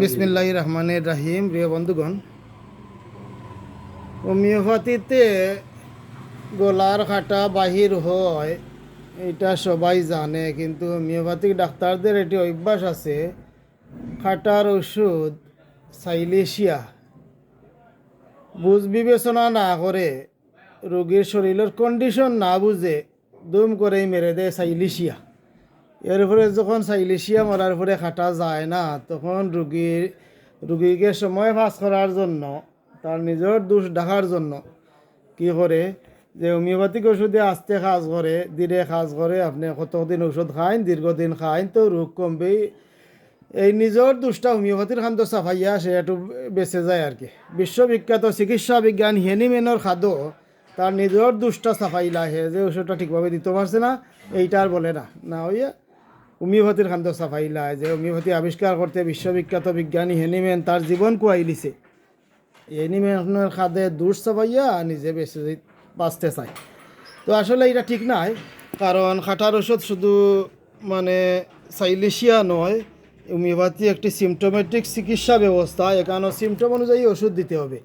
বিসমিল্লাহ রহমানের রাহিম, প্রিয় বন্ধুগণ। হোমিওপ্যাথিতে গলার খাটা বাহির হয়, এটা সবাই জানে, কিন্তু হোমিওপ্যাথিক ডাক্তারদের এটি অভ্যাস আছে। খাটার ওষুধ সাইলেশিয়া। বুঝ বিবেচনা না করে রোগীর শরীরের কন্ডিশন না বুঝে দুম করেই মেরে দেয় সাইলিশিয়া। এরপরে যখন সাইলিশিয়া মারার পরে খাটা যায় না, তখন রুগীর রুগীকে সময় পাস করার জন্য তার নিজের দোষ ঢাকার জন্য কি করে যে হোমিওপ্যাথিক ওষুধে আস্তে কাজ করে ধীরে কাজ করে আপনি কতদিন ওষুধ খাইন দীর্ঘদিন খাইন, তো রোগ কমবেই। এই নিজের দুষ্টা হোমিওপ্যাথির খাদ্য সাফাইয়া সে একটু বেঁচে যায় আর কি। বিশ্ববিখ্যাত চিকিৎসা বিজ্ঞান হেনিমেনের খাদ্য তার নিজের দুষ্টা সাফাইলা হে যে ওষুধটা ঠিকভাবে দিতে পারছে না, এইটা আর বলে না। না হইয়া হোমিওপ্যাথির খাদ্য সাফাইলা যে হোমিওপ্যাথি আবিষ্কার করতে বিশ্ববিখ্যাত বিজ্ঞানী হেনিমেন তার জীবন কুয়াই লিছে হেনিমেনের খাদে দুষ সাফাইয়া নিজে যাই- বাঁচতে চায় তো আসলে এটা ঠিক নাই কারণ খাটার ওষুধ শুধু মানে সাইলেশিয়া নয় হোমিওপ্যাথি একটি সিমটোমেটিক চিকিৎসা ব্যবস্থা এখানে সিমটম অনুযায়ী ওষুধ দিতে হবে।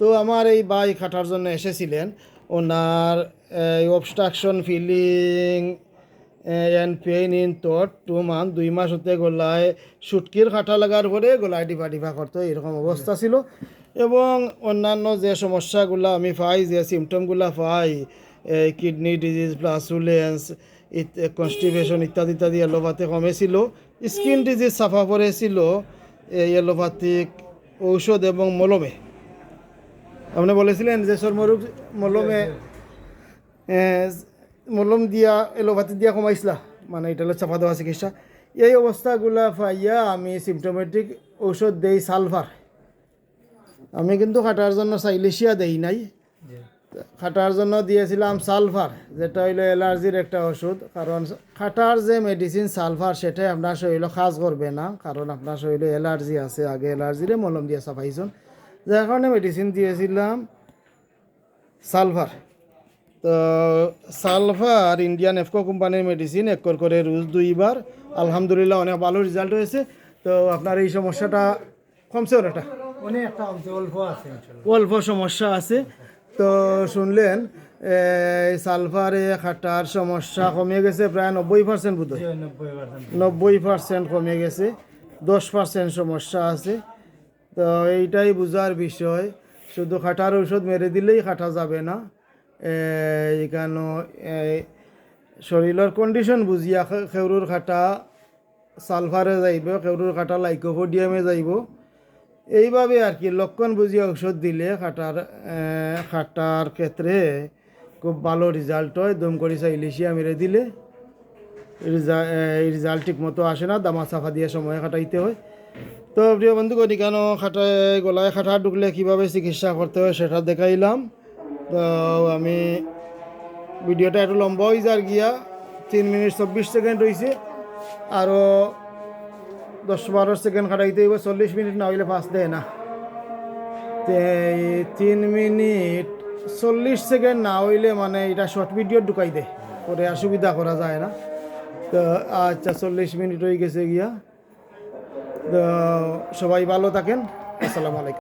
তো আমার এই বাই খাটার জন্য এসেছিলেন ওনার এই obstruction feeling and pain in thought two month দুই মাস হতে গলায় সুটকির কাটা লাগার পরে গলায় ডিফা ডিফা করতো এরকম অবস্থা ছিল। এবং অন্যান্য যে সমস্যাগুলো আমি পাই যে সিমটমগুলো পাই কিডনি ডিজিজ প্লাসুলেন্স কনস্টিপেশন ইত্যাদি ইত্যাদি এলোপাথি কমেছিল। স্কিন ডিজিজ সাফা পড়েছিল এই এলোপাথিক ঔষধ এবং মলমে। আপনি বলেছিলেন যে চর্মরোগ মলমে এ, মলম দিয়া এলোপাথি দিয়া কমাইছিলা মানে এটা হলো চাপা দেওয়া চিকিৎসা। এই অবস্থাগুলা পাইয়া আমি সিমটোমেটিক ঔষধ দেই সালফার। আমি কিন্তু খাটার জন্য সাইলেশিয়া দেই নাই। খাটার জন্য দিয়েছিলাম সালফার যেটা হইল অ্যালার্জির একটা ওষুধ কারণ খাটার যে মেডিসিন সালফার সেটাই আপনার শরীরে কাজ করবে না। কারণ আপনার শরীরে অ্যালার্জি আছে আগে অ্যালার্জিরে মলম দিয়ে সাফাইছেন যার কারণে মেডিসিন দিয়েছিলাম সালফার। তো সালফার ইন্ডিয়ান এফকো কোম্পানির মেডিসিন এক করে রোজ দুইবার। আলহামদুলিল্লাহ অনেক ভালো রেজাল্ট হয়েছে। তো আপনার এই সমস্যাটা কমছে অনেকটা একটা? অল্প আছে অল্প সমস্যা আছে। তো শুনলেন এই সালফারে খাটার সমস্যা কমে গেছে প্রায় নব্বই পার্সেন্ট বোধ হয় নব্বই পার্সেন্ট কমে গেছে। দশ পার্সেন্ট সমস্যা আছে। তো এইটাই বোঝার বিষয়। শুধু খাটার ঔষধ মেরে দিলেই খাটা যাবে না। এখানে শরীরের কন্ডিশন বুঝিয়া খেউরুর খাটা সালফারে যাইব খেউরুর খাটা লাইকোপোডিয়ামে যাইব। এইভাবে আর কি লক্ষণ বুঝিয়ে ঔষধ দিলে খাটার খাটার ক্ষেত্রে খুব ভালো রেজাল্ট হয়। দম করি ইলিশিয়া মেরে দিলে। রেজাল্ট ঠিক মতো আসে না, দামা সাফা দিয়ে সময় খাটাইতে হয়। তো প্রিয় বন্ধু কেন খাটায় গলায় খাটা ঢুকলে কীভাবে চিকিৎসা করতে হয় সেটা দেখাইলাম। তো আমি ভিডিওটা একটু লম্বা হয়ে যার গিয়া তিন মিনিট চব্বিশ সেকেন্ড হয়েছে আরও দশ বারো সেকেন্ড খাটাইতে হইব, চল্লিশ মিনিট না হইলে পাঁচ দেয় না। তিন মিনিট চল্লিশ সেকেন্ড না হইলে মানে এটা শর্ট ভিডিও ঢুকাই দেয়, পরে আর সুবিধা করা যায় না। তো আচ্ছা চল্লিশ মিনিট হয়ে গেছে গিয়া। তো সবাই ভালো থাকেন। আসসালামু আলাইকুম।